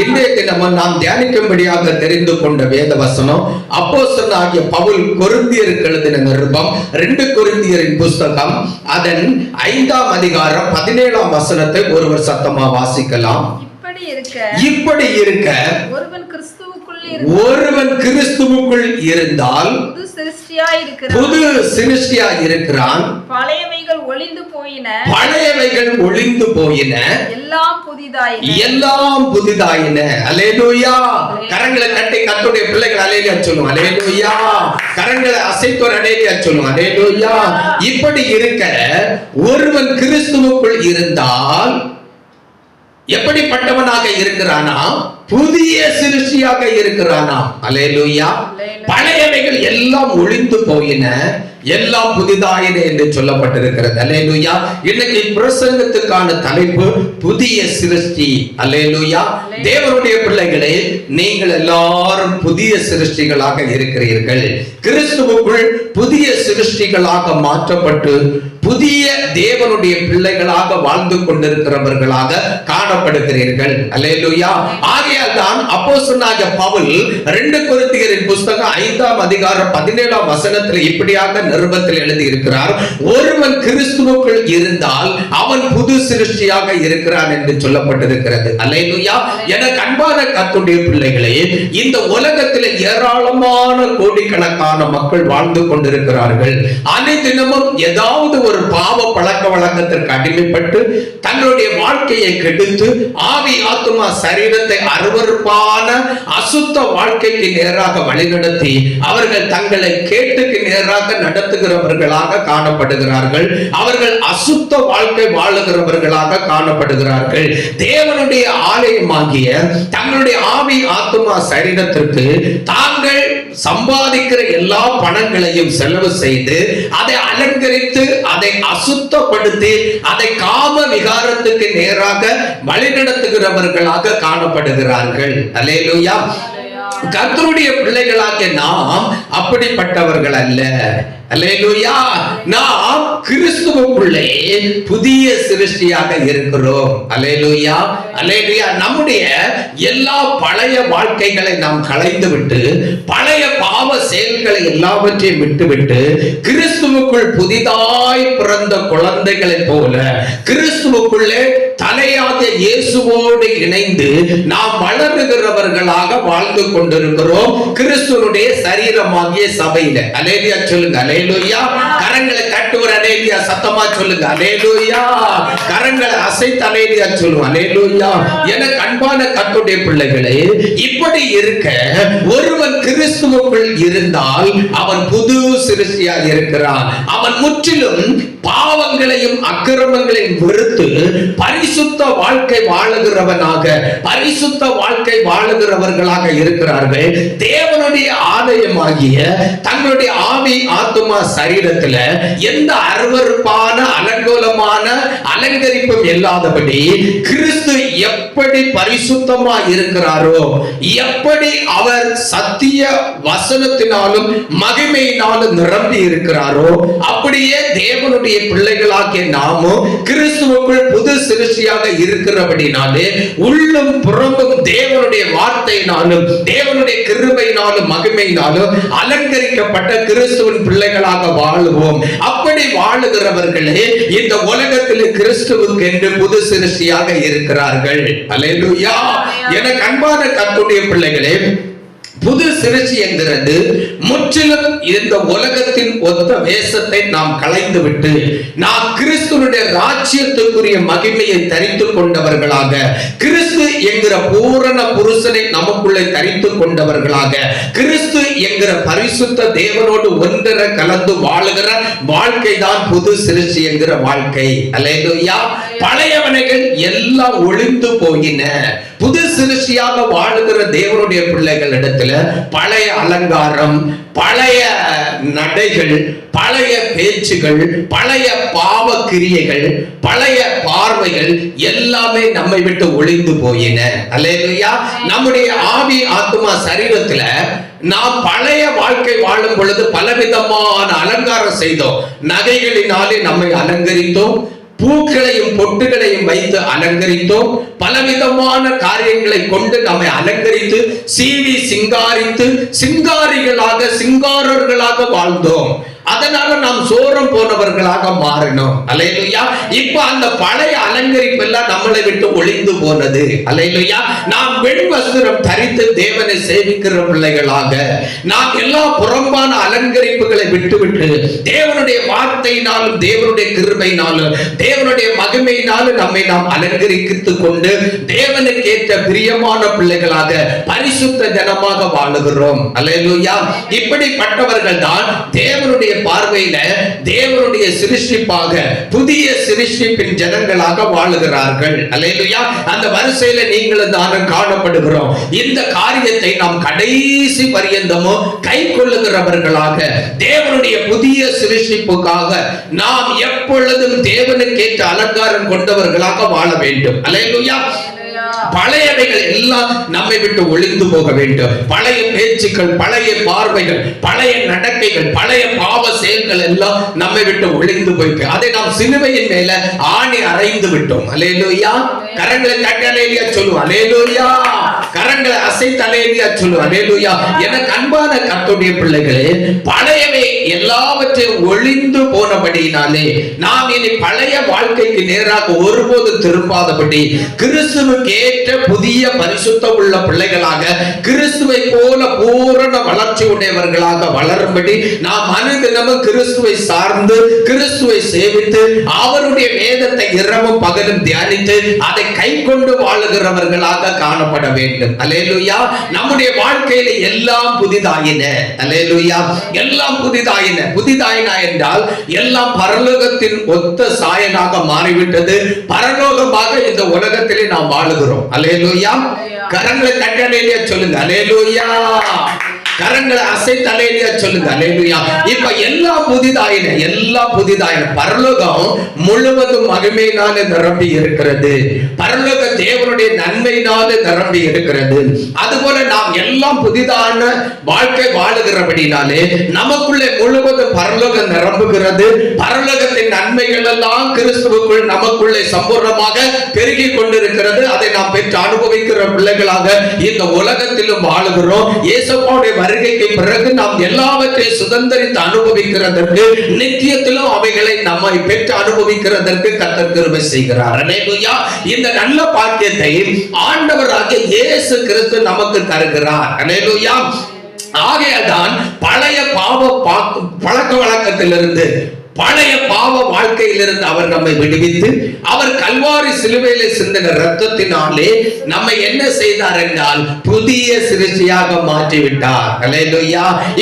இன்றைய தினமும் நாம் தியானிக்கும்படியாக தெரிந்து கொண்ட வேத வசனம் அப்போஸ்தலன் ஆகிய பவுல் கொருந்தியருக்கு எழுதின நிருபம் ரெண்டு கொருந்தியரின் புஸ்தகம் அதன் ஐந்தாம் அதிகாரம் பதினேழாம் வசனத்தை ஒருவர் சத்தமா வாசிக்கலாம். இப்படி இருக்க இப்படி இருக்க ஒருவன் ஒருவன் கிறிஸ்துவுக்குள் இருந்தால் புது சிருஷ்டியா இருக்கிறான் பழையவைகள் ஒளிந்து போயின. பழையவைகள் ஒளிந்து போயின. எல்லாம் புதிதாய் எல்லாம் புதிதாயின. அலேலூயா கரங்களை கட்டி கத்துடைய பிள்ளைகள் அலேலியா சொல்லுவோம் அலேலூயா கரங்களை அசைத்தோர் அலேலியா சொல்லுவோம் அலேலூயா இப்படி இருக்க ஒருவன் கிறிஸ்துவுக்குள் இருந்தால் எப்படிப்பட்டவனாக இருக்கிறானா? புதிய சிருஷ்டியாக இருக்கிறானா? அலேலூயா பழையவைகள் எல்லாம் ஒளிந்து போயின. எல்லாம் புதிதாயின என்று சொல்லப்பட்டிருக்கிறது. அலேலூயா இன்னைக்கு பிரசங்கத்துக்கான தலைப்பு புதிய சிருஷ்டி. அலேலூயா தேவனுடைய பிள்ளைகளே நீங்கள் எல்லாரும் புதிய சிருஷ்டிகளாக இருக்கிறீர்கள். கிறிஸ்துவுக்குள் புதிய சிருஷ்டிகளாக மாற்றப்பட்டு புதிய தேவனுடைய பிள்ளைகளாக வாழ்ந்து கொண்டிருக்கிறவர்களாக காணப்படுகிறீர்கள். அல்லேலூயா. ஆகையால் தான் அப்போ சொன்னாக பவுல் ரெண்டு கொரிந்தியரின் புஸ்தகம் ஐந்தாம் அதிகாரம் பதினேழாம் வசனத்தில் இப்படியாக நிருபத்தில் எழுதியிருக்கிறார். ஒருவன் கிறிஸ்துவுக்குள் இருந்தால் அவன் புது சிருஷ்டியாக இருக்கிறான் என்று சொல்லப்பட்டிருக்கிறது. அல்லேலூயா. என அன்பான கத்துடைய பிள்ளைகளே இந்த உலகத்தில் ஏராளமான கோடிக்கணக்கான மக்கள் வாழ்ந்து கொண்டிருக்கிறார்கள். அனைத்தினமும் ஏதாவது ஒரு பாவ பழக்க வழக்கத்திற்கு அடிமைப்பட்டு தங்களுடைய வாழ்க்கையை கெடுத்து ஆவி ஆத்துமா சரீரத்தை அருவருப்பான அசுத்த வாழ்க்கைக்கு நேராக வழிநடத்தி அவர்கள் தங்களை கேட்டுக்கு நேராக நடத்துகிறவர்களாக காணப்படுகிறார்கள். அவர்கள் அசுத்த வாழ்க்கை வாழுகிறவர்களாக காணப்படுகிறார்கள். தேவனுடைய ஆலயமாகிய தங்களுடைய ஆவி ஆத்துமா சரீரத்திற்கு தாங்கள் சம்பாதிக்கிற எல்லா பணங்களையும் செலவு செய்து அதை அலங்கரித்து அதை அசுத்த அசுத்தப்படுத்தி அதை காம விகாரத்துக்கு நேராக வழிநடத்துகிறவர்களாக காணப்படுகிறார்கள். அல்லேலூயா. கர்த்தருடைய பிள்ளைகளாகிய நாம் அப்படிப்பட்டவர்கள் அல்ல. நாம் கிறிஸ்துவுக்குள்ளே புதிய சிருஷ்டியாக இருக்கிறோம். அல்லேலூயா. அல்லேலூயா. நம்முடைய எல்லா பழைய வாழ்க்கைகளை நாம் களைந்து விட்டு பழைய பாவ செயல்களை எல்லாவற்றையும் விட்டுவிட்டு கிறிஸ்துவுக்குள் புதிதாய் பிறந்த குழந்தைகளைப் போல கிறிஸ்துவுக்குள்ளே தலையாக இயேசுவோடு இணைந்து நாம் வளருகிறவர்களாக வாழ்ந்து கொண்டிருக்கிறோம். கிறிஸ்துவனுடைய சரீரமாகிய சபையில. அலேலியா சொல்லுங்க. அலேலுயா கரங்களை கட்டுவர் அலேலியா சத்தமா சொல்லுங்க. அலேலுயா கரங்களை அசைத்து அலேலியா சொல்லுவோம் அலேலுயா என அன்பான கத்துடைய பிள்ளைகளே இப்படி இருக்க ஒருவன் கிறிஸ்துவுக்குள் இருந்தால் அவன் புது சிருஷ்டியாக இருக்கிறான். அவன் முற்றிலும் பாவங்களையும் அக்கிரமங்களையும் வெறுத்து பரிசுத்த வாழ்க்கை வாழுகிறவனாக பரிசுத்த வாழ்க்கை வாழுகிறவர்களாக இருக்கிறார்கள். தேவனுடைய ஆலயமாகிய தங்களுடைய ஆவி ஆத்துமா சரீரத்துல எந்த அருவருப்பான அலங்கோலமான அலங்கரிப்பும் இல்லாதபடி கிறிஸ்து எப்படி பரிசுத்தமா இருக்கிறாரோ எப்படி அவர் சத்திய வசனத்தினாலும் மகிமையினாலும் நிரம்பி இருக்கிறாரோ அப்படியே தேவனுடைய பிள்ளைகளாகிய நாமும் கிறிஸ்துவுக்குள் புது சிருஷ்டியாக இருக்கிறபடினாலே உள்ளும் புறம்பும் தேவனுடைய வார்த்தையினாலும் தேவனுடைய கிருபையினாலும் மகிமையினாலும் அலங்கரிக்கப்பட்ட கிறிஸ்துவின் பிள்ளைகளாக வாழுவோம். அப்படி வாழுகிறவர்களே இந்த உலகத்தில் கிறிஸ்துவுக்கு என்று புது சிருஷ்டியாக இருக்கிறார்கள். அல்லேலூயா எனக்கு அன்பான கத்துடைய பிள்ளைகளே புது சிறச்சி என்கிறது. முற்றிலும் இந்த உலகத்தின் ஒத்த வேஷத்தை நாம் கலைந்துவிட்டு நாம் கிறிஸ்துவனுடைய ராஜ்யத்துக்குரிய மகிமையை தரித்து கொண்டவர்களாக கிறிஸ்து என்கிற பூரண புருஷனை நமக்குள்ளே தரித்து கொண்டவர்களாக கிறிஸ்து என்கிற பரிசுத்த தேவனோடு ஒன்றர கலந்து வாழுகிற வாழ்க்கை தான் புது சிறுச்சி என்கிற வாழ்க்கை. அலையா பழையவனைகள் எல்லாம் ஒளிந்து போயின. புது சிருஷ்டியாக வாழுகிற தேவனுடைய பிள்ளைகள் இடத்துல பழைய அலங்காரம் பழைய நடைகள் பழைய பேச்சுகள் பழைய பாவ கிரியைகள் பழைய பார்வைகள் எல்லாமே நம்மை விட்டு ஒளிந்து போயின. அல்லையா நம்முடைய ஆவி ஆத்மா சரீரத்துல நாம் பழைய வாழ்க்கை வாழும் பொழுது பலவிதமான அலங்காரம் செய்தோம். நகைகளினாலே நம்மை அலங்கரித்தோம். பூக்களையும் பொட்டுகளையும் வைத்து அலங்கரித்தோம். பலவிதமான காரியங்களை கொண்டு நம்மை அலங்கரித்து சீவி சிங்காரித்து சிங்காரிகளாக சிங்காரர்களாக வாழ்ந்தோம். அதனால நாம் சோரம் போனவர்களாக மாறினோம். அலையிலுயா இப்ப அந்த பழைய அலங்கரிப்பு எல்லாம் நம்மளை விட்டு ஒளிந்து போனது. அலையிலுயா நாம் வெண்வஸ்திரம் தரித்து தேவனை சேவிக்கிற பிள்ளைகளாக நாம் எல்லா புறம்பான அலங்கரிப்புகளை விட்டுவிட்டு தேவனுடைய வார்த்தையினாலும் தேவனுடைய கிருபையினாலும் தேவனுடைய மகிமையினாலும் நம்மை நாம் அலங்கரித்துக் கொண்டு தேவனுக்கு ஏற்ற பிரியமான பிள்ளைகளாக பரிசுத்த ஜனமாக வாழுகிறோம். அலையலுயா இப்படிப்பட்டவர்கள் தான் தேவனுடைய தேவனுடைய பார்வையில தேவனுடைய சிருஷ்டிப்பாக புதிய சிருஷ்டிப்பின் ஜனங்களாக வாழுகிறார்கள். அல்லேலூயா. அந்த வரிசையில நீங்களும் தானும் காணப்படுகிறோம். இந்த காரியத்தை நாம் கடைசி பரியந்தமும் கை கொள்ளுகிறவர்களாக தேவனுடைய புதிய சிருஷ்டிப்புக்காக நாம் எப்பொழுதும் தேவனுக்கேற்ற அலங்காரம் கொண்டவர்களாக வாழ வேண்டும். அல்லேலூயா. பழையவைகள் எல்லாம் நம்மை விட்டு ஒளிந்து போக வேண்டும். பழைய பேச்சுக்கள் பழைய பார்வைகள் பழைய நடக்கைகள் பழைய பாவ செயல்கள் எல்லாம் நம்மை விட்டு ஒளிந்து போயிட்டு அதை நாம் சிலுவையின் மேல ஆணி அரைந்து விட்டோம். அலேலோயா கரங்களை தட்டி அலேலியா சொல்லுவோம் அலேலோயா கரங்களை அசைத்து அலேலியா சொல்லுவோம் அலேலோயா எனக்கு அன்பான கத்துடைய பிள்ளைகளே பழையவை எல்லாவற்றையும் ஒளிந்து போனபடியினாலே நாம் இனி பழைய வாழ்க்கைக்கு நேராக ஒருபோது திரும்பாதபடி கிறிஸ்துவுக்கே ஏற்ற புதிய பரிசுத்தம் உள்ள பிள்ளைகளாக கிறிஸ்துவை போல பூரண வளர்ச்சி உடையவர்களாக வளரும்படி நாம் அனுதினமும் கிறிஸ்துவை சார்ந்து கிறிஸ்துவை சேவித்து அவருடைய வேதத்தை இரவும் பகலும் தியானித்து அதை கை கொண்டு வாழுகிறவர்களாக காணப்பட வேண்டும். அலேலுயா நம்முடைய வாழ்க்கையில எல்லாம் புதிதாயின. அலேலுயா எல்லாம் புதிதாயின. புதிதாயினா என்றால் எல்லாம் பரலோகத்தின் ஒத்த சாயனாக மாறிவிட்டது. பரலோகமாக இந்த உலகத்திலே நாம் வாழுகிறோம். அலேலுயா கரங்களை தட்டலையிலேயே சொல்லுங்க. அலேலுயா கரங்களை அசைத்து அலேலியா சொல்லுங்க. அலேலுயா இப்ப எல்லாம் புதிதாயின எல்லாம் புதிதாயின பரலோகம் முழுவதும் மகிமையினால நிரம்பி இருக்கிறது. பரலோக தேவனுடைய நன்மையினால நிரம்பி இருக்கிறது. அதுபோல நாம் எல்லாம் புதிதான வாழ்க்கை வாழுகிறபடினாலே நமக்குள்ளே முழுவதும் பரலோகம் நிரம்புகிறது. பரலோகத்தின் நன்மைகள் எல்லாம் கிறிஸ்துவுக்குள் நமக்குள்ளே சம்பூர்ணமாக பெருகி கொண்டிருக்கிறது. அதை நாம் பெற்று அனுபவிக்கிற பிள்ளைகளாக இந்த உலகத்திலும் வாழுகிறோம். இயேசுப்பாவுடைய வருகைக்கு பிறகு நாம் எல்லாவற்றையும் சுதந்திரித்து அனுபவிக்கிறதற்கு நித்தியத்திலும் அவைகளை நம்மை பெற்று அனுபவிக்கிறதற்கு கத்தர் கிருபை செய்கிறார். அல்லேலூயா இந்த நல்ல பாக்கியத்தை ஆண்டவராகிய இயேசு கிறிஸ்து நமக்கு தருகிறார். அல்லேலூயா ஆகையதான் பழைய பாவ பழக்க வழக்கத்திலிருந்து பழைய பாவ வாழ்க்கையிலிருந்து அவர் நம்மை விடுவித்து அவர் கல்வாரி சிலுவையில சிந்தின ரத்தத்தினாலே நம்மை என்ன செய்தார் என்றால் புதிய சிருஷ்டியாக மாற்றி விட்டார்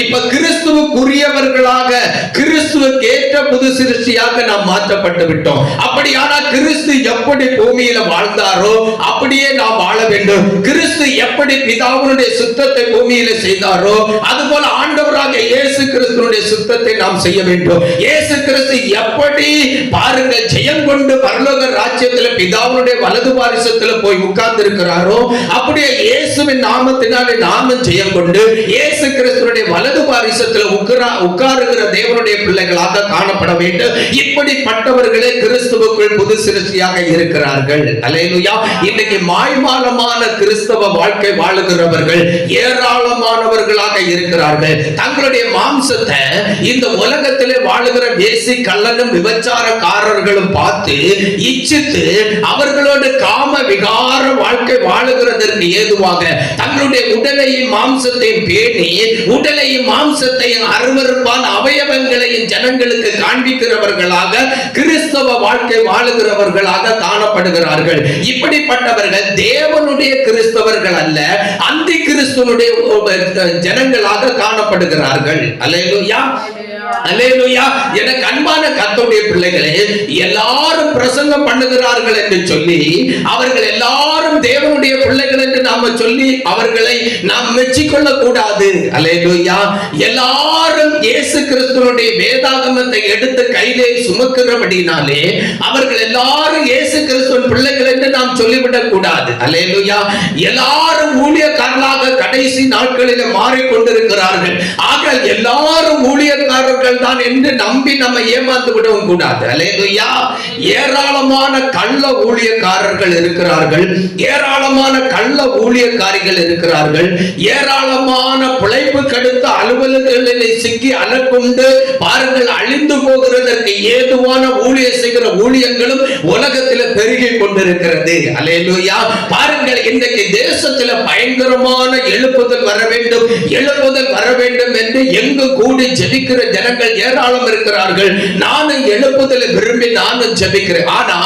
இப்ப கிறிஸ்துவுக்குரியவர்களாக கிறிஸ்துவுக்கு ஏற்ற புது சிருஷ்டியாக நாம் மாற்றப்பட்டு விட்டோம். அப்படியானால் கிறிஸ்து எப்படி பூமியில வாழ்ந்தாரோ அப்படியே நாம் வாழ வேண்டும். கிறிஸ்து எப்படி பிதாவுடைய சுத்தத்தை பூமியில செய்தாரோ அதுபோல ஆண்டவராக இயேசு கிறிஸ்துனுடைய சுத்தத்தை நாம் செய்ய வேண்டும். இயேசு கிறிஸ்து எப்படி? பாருங்க ஜெயம் கொண்டு பரலோக ராஜ்யத்துல பிதாவுடைய வலது பாரிசத்துல போய் உட்கார்ந்து இருக்கிறாரோ அப்படியே இயேசுவின் நாமத்தினாலே நாமும் ஜெயம் கொண்டு இயேசு கிறிஸ்துடைய வலது பாரிசத்துல உட்கார உட்காருகிற தேவனுடைய பிள்ளைகளாக காணப்பட வேண்டும். இப்படிப்பட்டவர்களே கிறிஸ்துவுக்குள் புது சிருஷ்டியாக இருக்கிறார்கள். அலையலுயா இன்னைக்கு மாய்மாலமான கிறிஸ்தவ வாழ்க்கை வாழுகிறவர்கள் ஏராளமானவர்களாக இருக்கிறார்கள். தங்களுடைய மாம்சத்தை இந்த உலகத்திலே வாழுகிற வேசி கள்ளனும் விபச்சாரக்காரர்களும் பார்த்து இச்சித்து அவர்களோடு காம விகார வாழ்க்கை வாழுகிறதற்கு ஏதுவாக தங்களுடைய உடலையும் மாம்சத்தையும் பேணி உடலையும் மாம்சத்தையும் அருவருப்பான அவயவங்களையும் ஜனங்களுக்கு காண்பிக்கிறவர்களாக கிறிஸ்தவ வாழ்க்கை வாழுகிறவர்களாக காணப்படுகிறார்கள். இப்படிப்பட்டவர்கள் தேவனுடைய கிறிஸ்தவர்கள் அல்ல அந்தி கிறிஸ்துவனுடைய ஜனங்களாக காணப்படுகிறார்கள். அல்லையா எனக்கு அன்பான கத்தோடைய பிள்ளைகளே எல்லாரும் பிரசங்கம் பண்ணுகிறார்கள் என்று சொல்லி அவர்கள் எல்லாரும் தேவனுடைய பிள்ளைகள் என்று நாம சொல்லி அவர்களை நாம் மெச்சிக்கொள்ள கூடாது அலேலுயா எல்லாரும் இயேசு கிறிஸ்துவனுடைய வேதாகமத்தை எடுத்து கையிலே சுமக்கிறபடினாலே அவர்கள் எல்லாரும் இயேசு கிறிஸ்துவன் பிள்ளைகள் என்று நாம் சொல்லிவிடக் கூடாது அலேலுயா எல்லாரும் ஊழியக்காரர்களாக கடைசி நாட்களில் மாறிக்கொண்டிருக்கிறார்கள். ஆக எல்லாரும் ஊழியக்காரர்கள் தான் என்று நம்பி நம்ம ஏமாந்து விடவும் கூடாது. அல்லேலூயா ஏராளமான கள்ள ஊழியக்காரர்கள் இருக்கிறார்கள். ஏராளமான கள்ள ஊழியக்காரிகள் இருக்கிறார்கள். ஏராளமான பிழைப்பு கடுத்த அலுவலகங்களில் சிக்கி அலக்கொண்டு பாருங்கள் அழிந்து போகிறதற்கு ஏதுவான ஊழிய செய்கிற ஊழியங்களும் உலகத்தில் பெருகி கொண்டிருக்கிறது. அல்லேலூயா பாருங்கள் இன்றைக்கு தேசத்தில் பயங்கரமான எழுப்புதல் வர வேண்டும் எழுப்புதல் வர வேண்டும் என்று எங்கு கூடி ஜெபிக்கிற ஜன ஜனங்கள் ஏராளம் இருக்கிறார்கள். நானும் எழுப்புதலை விரும்பி நானும் ஜெபிக்கிறேன். ஆனா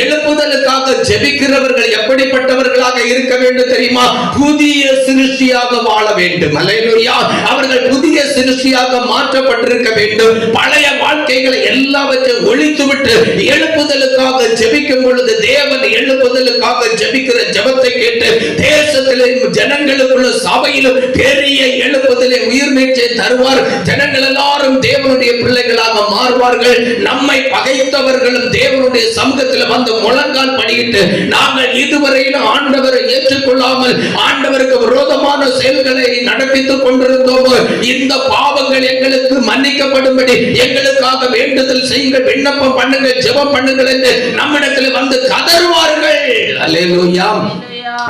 எழுப்புதலுக்காக ஜெபிக்கிறவர்கள் எப்படிப்பட்டவர்களாக இருக்க வேண்டும் தெரியுமா? புதிய சிருஷ்டியாக வாழ வேண்டும். அலையலுயா அவர்கள் புதிய சிருஷ்டியாக மாற்றப்பட்டிருக்க வேண்டும். பழைய வாழ்க்கைகளை எல்லாவற்றையும் ஒழித்துவிட்டு எழுப்புதலுக்காக ஜெபிக்கும் பொழுது தேவன் எழுப்புதலுக்காக ஜெபிக்கிற ஜபத்தை கேட்டு தேசத்திலும் ஜனங்களுக்குள்ள சபையிலும் பெரிய எழுப்புதலை உயிர் மீட்சை தருவார். ஜனங்கள் எல்லாரும் தேவனுடைய பிள்ளைகளாக மாறுவார்கள். நம்மை பகைத்தவர்களும் தேவனுடைய சமூகத்தில் வந்து முழங்கால் படியிட்டு நாங்கள் இதுவரையிலும் ஆண்டவரை ஏற்றுக்கொள்ளாமல் ஆண்டவருக்கு விரோதமான செயல்களை நடப்பித்துக் கொண்டிருந்தோமோ. இந்த பாவங்கள் எங்களுக்கு மன்னிக்கப்படும்படி எங்களுக்காக வேண்டுதல் செய்யுங்கள் விண்ணப்பம் பண்ணுங்கள் ஜெபம் பண்ணுங்கள் என்று நம்மிடத்தில் வந்து கதறுவார்கள். அல்லேலூயா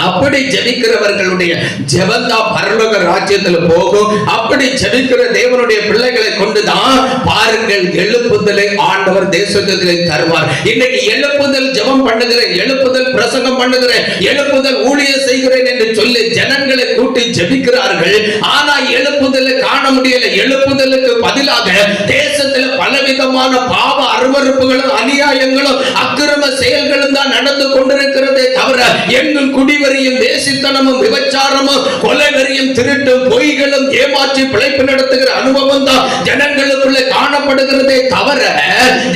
அப்படி ஜெபிக்கிறவர்களுடைய ஜெபந்தா பரலோக ராஜ்யத்துல போகும். அப்படி ஜெபிக்கிற தேவனுடைய பிள்ளைகளை கொண்டுதான் பாருங்கள் எழுப்புதலை ஆண்டவர் தேசத்திலே தருவார். இன்னைக்கு எழுப்புதல் ஜெபம் பண்ணுகிறேன் எழுப்புதல் பிரசங்கம் பண்ணுகிறேன் எழுப்புதல் ஊழிய செய்கிறேன் என்று சொல்லி ஜனங்களை கூட்டி ஜெபிக்கிறார்கள். ஆனா எழுப்புதலை காண முடியல. எழுப்புதலுக்கு பதிலாக தேசத்துல பலவிதமான பாவ அருவறுப்புகளும் அநியாயங்களும் அக்கிரம செயல்களும் தான் நடந்து கொண்டிருக்கிறதே எங்கும் குடிவரியும் வேசித்தனமும் விபச்சாரமும் கொலைவெறியும் திருட்டும் பொய்களும் ஏமாற்றி பிழைப்பு நடத்துகிற அனுபவம் தான் ஜனங்களுக்குள்ளே காணப்படுகிறதே தவிர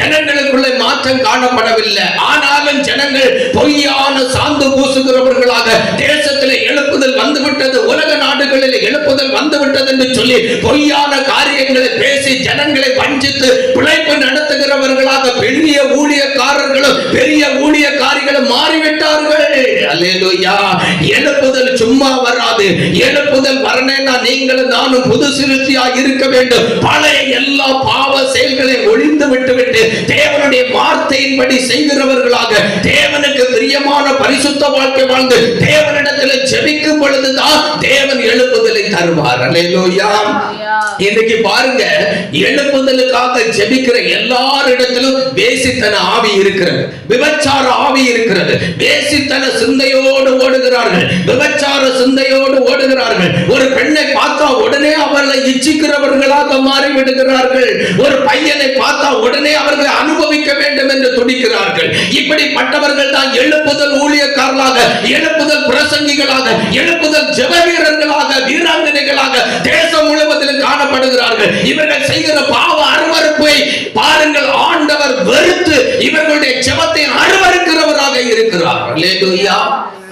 ஜனங்களுக்குள்ளே மாற்றம் காணப்படவில்லை. ஆனாலும் ஜனங்கள் பொய்யான சாந்து பூசுகிறவர்களாக தேசத்தில் எழுப்புதல் வந்துவிட்டது உலக நாடுகளில் எழுப்புதல் வந்துவிட்டது என்று சொல்லி பொய்யான காரியங்களை பேசி ஜனங்களை வஞ்சித்து பிழைப்பு நடத்துகிறவர்களாக பெரிய ஊழியக்காரர்களும் பெரிய ஊழியக்காரிகளும் மாறிவிட்டார்கள். அல்லேலூயா. எழுப்புதல் சும்மா வராது. எழுப்புதல் வரணும்னா நீங்களும் நானும் புது சிருஷ்டியாக இருக்க வேண்டும். பழைய எல்லா பாவ செயல்களை ஒழிந்து விட்டுவிட்டு தேவனுடைய வார்த்தையின்படி செய்கிறவர்களாக தேவனுக்கு பிரியமான பரிசுத்த வாழ்க்கை வாழ்ந்து தேவனிடத்தில் ஜெபிக்கும் பொழுதுதான் தேவன் எழுப்புதலை தருவார். அல்லேலூயா. இன்னைக்கு பாருங்க எழுப்புதலுக்காக ஜெபிக்கிற எல்லாரிடத்திலும் வேசித்தன ஆவி இருக்கிறது. விபச்சார ஆவி இருக்கிறது. வேசித்தன சிந்தையோடு ஓடுகிறார்கள். விபச்சார சிந்தையோடு ஓடுகிறார்கள். ஒரு பெண்ணை பார்த்தா உடனே அவர்களை இச்சிக்கிறவர்களாக மாறிவிடுகிறார்கள். ஒரு பையனை பார்த்தா உடனே அவர்களை அனுபவிக்க வேண்டும் என்று துடிக்கிறார்கள். இப்படிப்பட்டவர்கள் தான் எழுப்புதல் ஊழியக்காரர்களாக எழுப்புதல் பிரசங்கிகளாக எழுப்புதல் ஜெப வீரர்களாக வீராங்கனைகளாக தேசம் முழுவதிலும் காணப்படுகிறார்கள். இவர்கள் செய்கிற பாவ அருவறுப்பை பாருங்கள். ஆண்டவர் வெறுத்து இவர்களுடைய ஜெபத்தை இருக்கிறார் அல்லேலூயா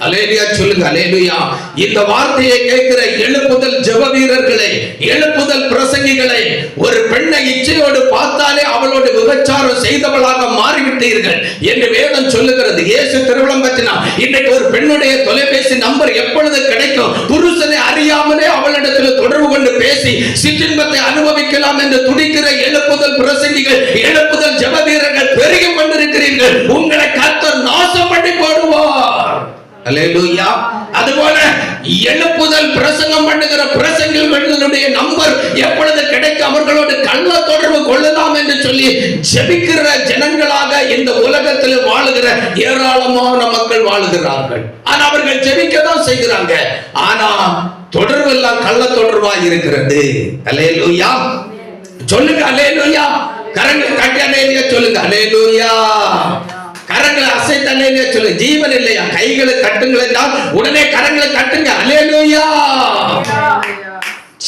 அலேலியா சொல்லுங்க அலேலியா இந்த வார்த்தையை கேட்கிற எழுப்புதல் ஜெப வீரர்களை எழுப்புதல் பிரசங்கிகளை ஒரு பெண்ணை இச்சையோடு பார்த்தாலே அவளோடு விபச்சாரம் செய்தவளாக மாறிவிட்டீர்கள் என்று வேதம் சொல்லுகிறது. இயேசு திருவிழம் இன்னைக்கு ஒரு பெண்ணுடைய தொலைபேசி நம்பர் எப்பொழுது கிடைக்கும்? புருஷனை அறியாமலே அவளிடத்தில் தொடர்பு கொண்டு பேசி சிற்றின்பத்தை அனுபவிக்கலாம் என்று துடிக்கிற எழுப்புதல் பிரசங்கிகள் எழுப்புதல் ஜெப வீரர்கள் பெருகி கொண்டிருக்கிறீர்கள். உங்களை கத்தர் நாசம் பண்ணி போடுவார். அல்லேலூயா அதுபோல எழுப்புதல் பிரசங்கம் பண்ணுகிற பிரசங்கங்களுடைய நம்பர் எப்பொழுது கிடைக்க அவர்களோடு கள்ள தொடர்பு கொள்ளலாம் என்று சொல்லி ஜெபிக்கிற ஜனங்களாக இந்த உலகத்தில் வாழுகிற ஏராளமான மக்கள் வாழுகிறார்கள். ஆனா அவர்கள் ஜெபிக்க தான் செய்கிறாங்க. ஆனா தொடர்பு எல்லாம் கள்ள தொடர்பா இருக்கிறது. அல்லேலூயா சொல்லுங்க அல்லேலூயா கரண்ட் கட்டி அல்லேலூயா சொல்லுங்க. அல்லேலூயா கரங்களை அசைத்து சொல்லு. ஜீவன் இல்லையா? கைகளை கட்டுங்கள் என்றால் உடனே கரங்களை கட்டுங்க அலேலூயா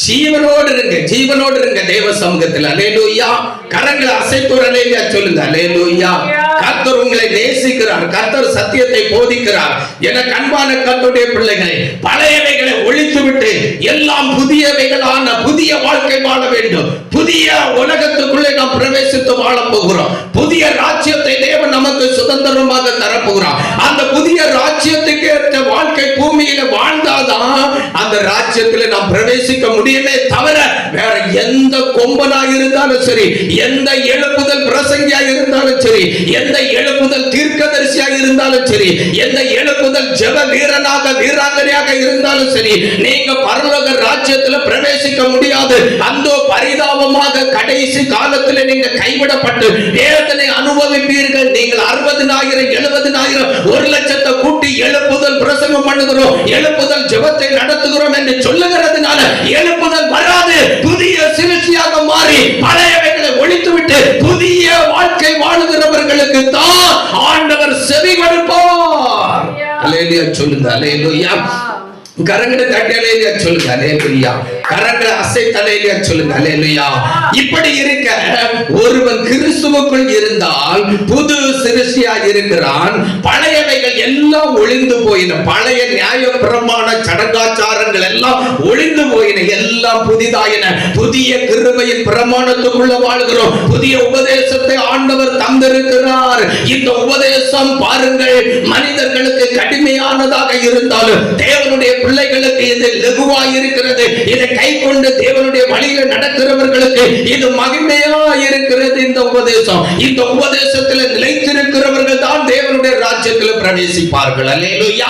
ஜீவனோடு இருங்க ஜீவனோடு இருங்க. தேவ சமூகத்தில் அலேலூயா கரங்களை அசைத்து உடனே சொல்லுங்க. அலேலூயா கர்த்தர் உங்களை நேசிக்கிறார். கர்த்தர் சத்தியத்தை போதிக்கிறார். என கண்பான கர்த்தருடைய பிள்ளைகளை பழையவைகளை ஒழித்துவிட்டு எல்லாம் புதியவைகளான புதிய வாழ்க்கை வாழ வேண்டும். புதிய உலகத்துக்குள்ளே நாம் பிரவேசித்து வாழ போகிறோம். புதிய ராஜ்யத்தை தேவன் நமக்கு சுதந்திரமாக தரப்போகிறார். அந்த புதிய ராஜ்யத்துக்கு ஏற்ற வாழ்க்கை பூமியில வாழ்ந்தாதான் அந்த ராஜ்யத்தில் நாம் பிரவேசிக்க முடியுமே தவிர வேற எந்த கொம்பனா இருந்தாலும் சரி எந்த எழுப்புதல் பிரசங்கியா இருந்தாலும் சரி எந்த எழுப்புதல் தீர்க்கதரிசியா இருந்தாலும் சரி எந்த எழுப்புதல் ஜெப வீரனாக வீராங்கனையாக இருந்தாலும் சரி நீங்க பரலோக ராஜ்யத்துல பிரவேசிக்க முடியாது. அந்த பரிதாபமாக கடைசி காலத்துல நீங்க கைவிடப்பட்டு வேதனை அனுபவிப்பீர்கள். நீங்கள் அறுபதினாயிரம் எழுபதினாயிரம் ஒரு லட்சத்தை கூட்டி எழுப்புதல் பிரசங்கம் பண்ணுகிறோம் எழுப்புதல் ஜெபத்தை நடத்துகிறோம் என்று சொல்லுகிறதுனால எழுப்புதல் வராது புதிய சிகிச்சையாக மாறி பழையவைகளை ஒழித்துவிட்டு புதிய வாழ்க்கை வாழுகிறவர்களுக்கு தான் ஆண்டவர் செவி கொடுப்பார் அலேலியா சொல்லுங்க அலேலுயா கரங்களை தட்டி அலையிலையா. சொல்லுங்க அலையலுயா. கரங்களை அசை தலையிலியா சொல்லுங்க அலையலுயா. இப்படி இருக்க ஒருவன் கிறிஸ்துவுக்குள் இருந்தால் புது சிறுசியா இருக்கிறான் பழையவை எல்லாம் ஒளிந்து போயின பழைய நியாய பிரமாண சடங்காச்சாரங்கள் எல்லாம் ஒளிந்து போயின. எல்லாம் புதிதாயின. புதிய கிருபையின் பிரமாணத்துக்குள்ள வாழ்கிறோம். புதிய உபதேசத்தை ஆண்டவர் தந்திருக்கிறார். இந்த உபதேசம் பாருங்கள் மனிதர்களுக்கு கடுமையானதாக இருந்தாலும் தேவனுடைய பிள்ளைகளுக்கு இது லகுவாய் இருக்கிறது இதை கை கொண்டு தேவனுடைய வழியில் நடக்கிறவர்களுக்கு இது மகிமையா இருக்கிறது இந்த உபதேசம். இந்த உபதேசத்தில் நிலைத்திருக்கிற தேவனுடைய ராஜ்யத்தில் பிரவேசிப்பார்கள். அல்லேலூயா.